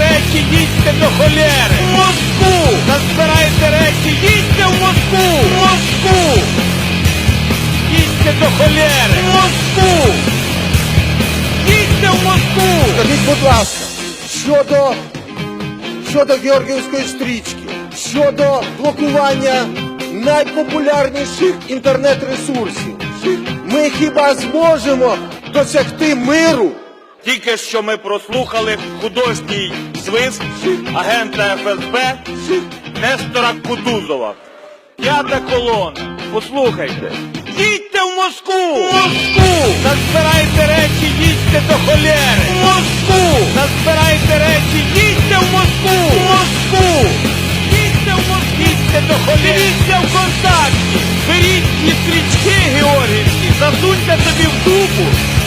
речі, їдьте до холєри! В Москву! Назбирайте речі, їдьте в Москву! В Москву! Їдьте до холєри! В Москву! Їдьте в Москву! Скажіть, будь ласка, щодо, щодо Георгіївської стрічки, щодо блокування найпопулярніших інтернет-ресурсів, ми хіба зможемо досягти миру? Тільки що ми прослухали художній свист агента ФСБ Нестора Кутузова. П'ята колона. Послухайте. Їдьте в Москву! В Москву! Назбирайте речі, їдьте до холєри! В Москву! Назбирайте речі, їдьте в Москву! В Москву! Їдьте в Москву! Їдьте до холєри! Дивіться в контакті! Беріть ті стрічки георгіївські, засуньте собі в дупу, і